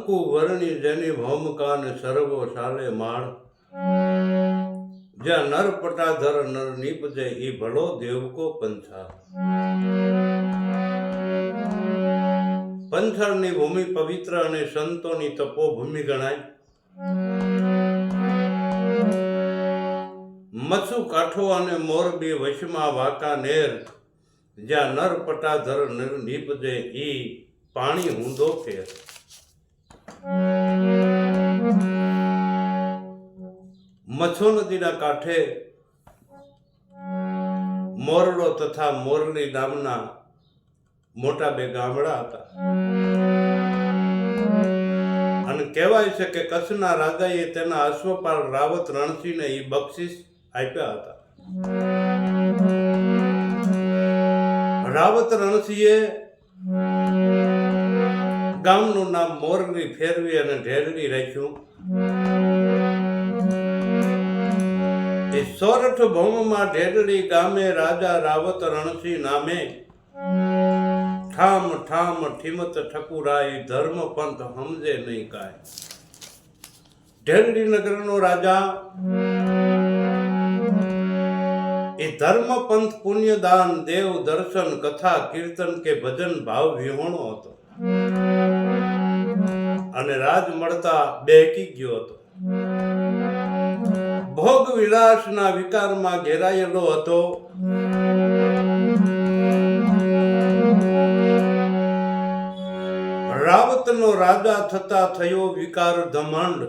કંકુ વર્ણી જેની ભૌમકાન સર્વો સાલે માળ જ્યાં નર પટાધર નર નીપજે એ ભલો દેવકો પંથા પંથરની ભૂમિ પવિત્ર અને સંતોની તપોભૂમિ ગણાય. મચ્છુ કાઠો અને મોરબી વશમાં વાંકા નેર. જ્યાં નર પટાધર નર નીપજે ઈ પાણી ઊંધો ફેર. મચ્છુ નદીના કાંઠે મોરડો તથા મોરલી નામના મોટા બે ગામડા હતા. અને કહેવાય છે કે કચ્છના રાજાએ તેના અશ્વપાલ રાવત રણસિંહને એ બક્ષિસ આપ્યા હતા. રાવત રણસિંહે ગામનું નામ મોરબી ફેરવી અને ઢેરવી રાખ્યું. એ સોરઠ ભૌમમાં ઢેરડી ગામે રાજા રાવત રણસિંહ નામે ઠામ ઠામ ઠીમત ઠકુરાય ધર્મ પંથ સમજે નહીં કાય ઢેરડી નગરનો રાજા એ ધર્મ પંથ પુણ્યદાન દેવ દર્શન કથા કીર્તન કે ભજન ભાવ વિહોણો હતો. અને રાજ મળતા બેકી ગયો હતો. ભોગ વિલાસના વિકારમાં ઘેરાયેલો હતો. રાવતનો રાજા થતા થયો વિકાર ધમંડ.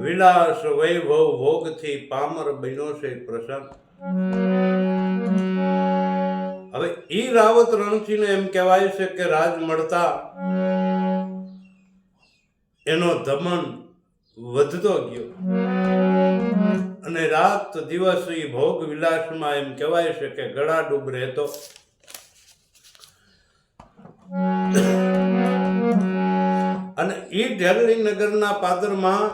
વિલાસ વૈભવ ભોગથી પામર બન્યો છે પ્રસન્ન. હવે ઈ રાવત રણસિંહને એમ કહેવાય છે કે રાજ મળતા એનો ધમન વધતો ગયો. અને રાત દિવસ એ ભોગ વિલાસમાં એમ કહેવાય છે કે ગળા ડૂબ રહેતો. અને ઈ ઢેરડી નગરના પાદરમાં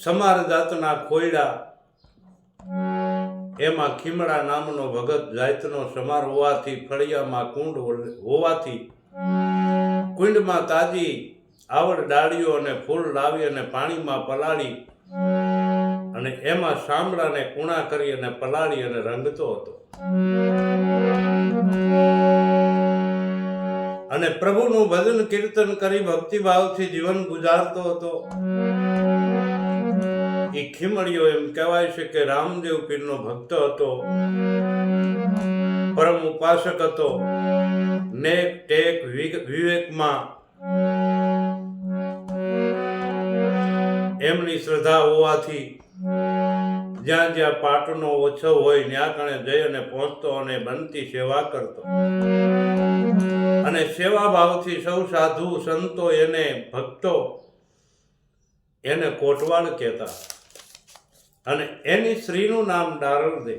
સમાર જાતના ખોયડા, એમાં ખીમડા નામનો ભગત જાતનો સમાર હોવાથી ફળિયામાં કુંડ હોવાથી કુંડમાં તાજી આવડ ડાળીઓ અને ફૂલ લાવી અને પાણીમાં પલાળી અને એમાં શામળાને કુણા કરી અને પલાળી અને રંગતો હતો. અને પ્રભુનું ભજન કીર્તન કરી ભક્તિભાવથી જીવન ગુજારતો હતો. એ ખીમડીયો એમ કહેવાય છે કે રામદેવ પીરનો ભક્ત હતો, પરમ ઉપાસક હતો. નેક ટેક વિવેકમાં. એમની શ્રદ્ધા હોવાથી જ્યાં જ્યાં પાટનો ઓછો હોય, ત્યાં કણે જઈ અને પહોંચતો અને બનતી સેવા કરતો. અને સેવા ભાવથી સૌ સાધુ સંતો એને ભક્તો એને કોટવાળ કહેતા. અને એની સ્ત્રીનું નામ ડારલદે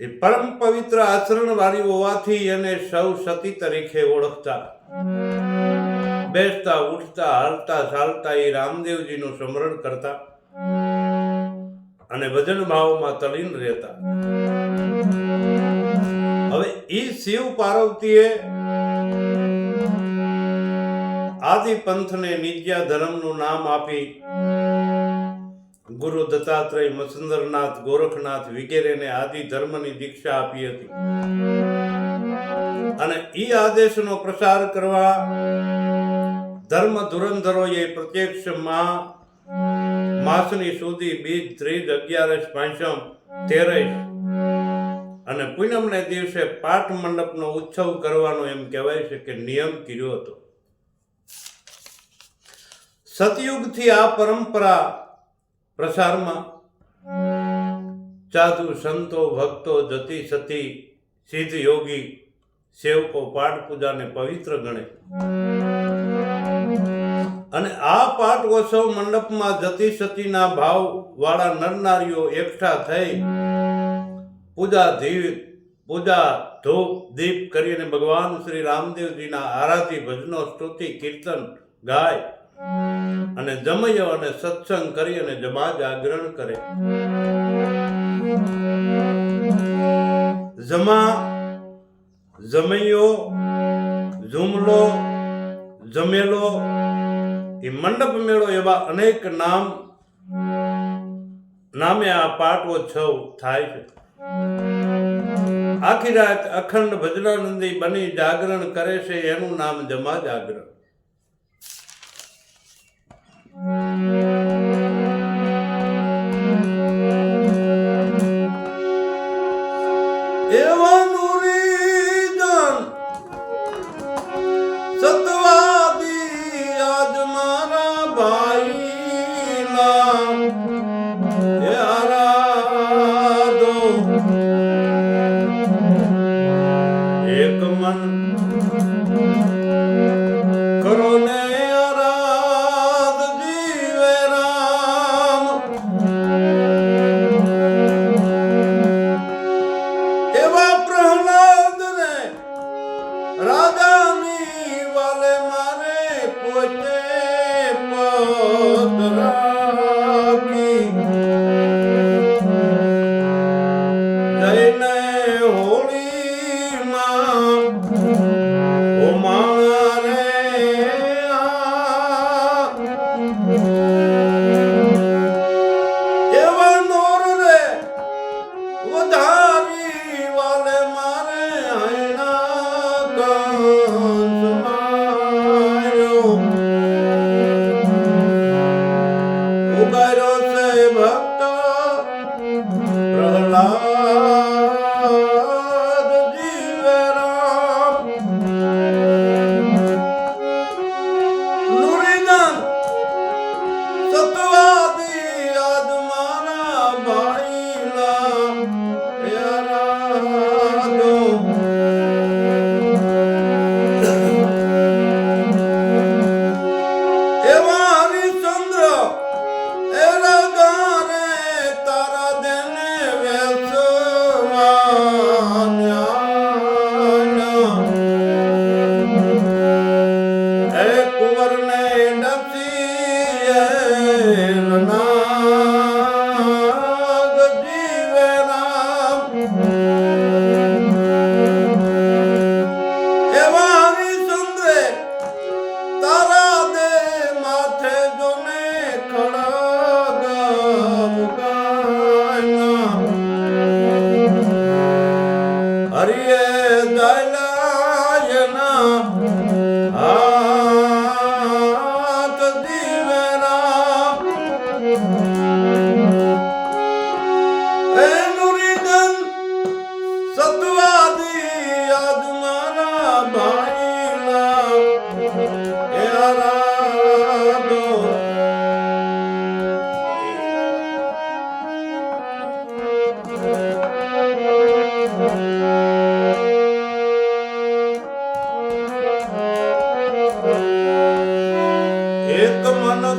એ પરમ પવિત્ર આચરણ વાળી હોવાથી એને સૌ સતી તરીકે ઓળખતા. બેસતા, ઉઠતા, હાલતા, ચાલતા એ રામદેવજીનું સ્મરણ કરતા અને ભજન ભાવમાં તલીન રહેતા. હવે ઈ શિવ પાર્વતીએ આદિ પંથને નિજ્યા ધર્મનું નામ આપી ગુરુ દત્તાત્રેય મસુંદરનાથ, ગોરખનાથ વગેરેને આદિ ધર્મની દીક્ષા આપી હતી. અને એ આદેશનો પ્રસાર કરવા ધર્મ ધુરંધરોએ પ્રત્યક્ષમાં માસની સુધી બીજ, ત્રીજ, અગિયારસ, પાંચમ, તેરસ અને પૂનમને દિવસે પાઠ મંડપનો ઉત્સવ કરવાનો એમ કહેવાય છે કે નિયમ કર્યો હતો. સતયુગથી આ પરંપરા પ્રસારમાં. સાધુ સંતો ભક્તો જતી સતી સિદ્ધ યોગી સેવકો પાઠ પૂજાને પવિત્ર ગણે. અને આ પાઠ ઉત્સવ મંડપમાં જતી સતીના ભાવ વાળા નરનારીઓ એકઠા થઈ પૂજા ધીવ પૂજા ધૂપ, દીપ કરીને ભગવાન શ્રી રામદેવજીના આરાધી ભજનો, સ્તુતિ, કીર્તન ગાય અને જમયો અને સત્સંગ કરી અને જમા જાગરણ કરે. જમા, જમયો, ઝુમલો, જમેલો, એ મંડપ મેળો એવા અનેક નામ, નામે આ પાટોત્સવ થાય છે. આખી રાત અખંડ ભજનાનંદી બની જાગરણ કરે છે, એનું નામ જમા જાગરણ. falando Umarım. Oh.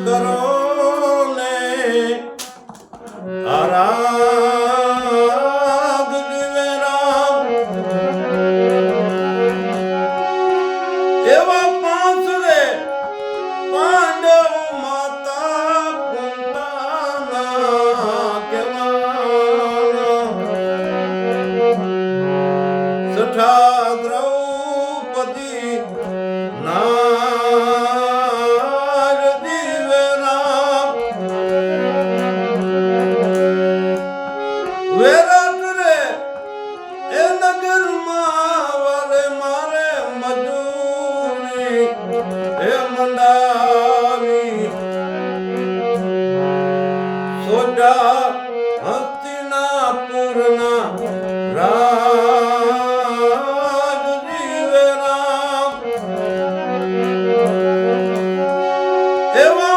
કરો ને આરાધ દિવે Eu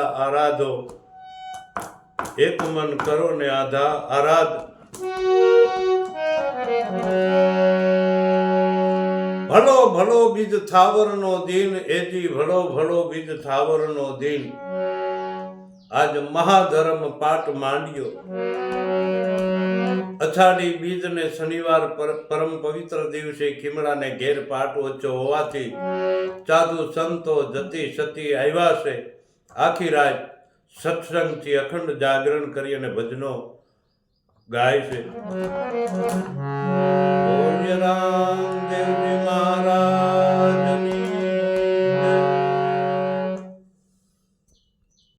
ભાઈલા આરાધો. એક મન કરો ને આધા આરાધ. ભલો ભલો બીજ થાવરનો દિન, એજી ભલો ભલો બીજ થાવરનો દિન. આજ મહાધર્મ પાઠ માંડ્યો. અથાડી બીજ ને શનિવાર પર- પરમ પવિત્ર દિવસે ખીમડાને ઘેર પાઠ ઓછો હોવાથી સાધુ સંતો જતી સતી આવ્યા છે. આખી રાત સત્સંગથી અખંડ જાગરણ કરી અને ભજનો ગાય છે. રામ દેવજી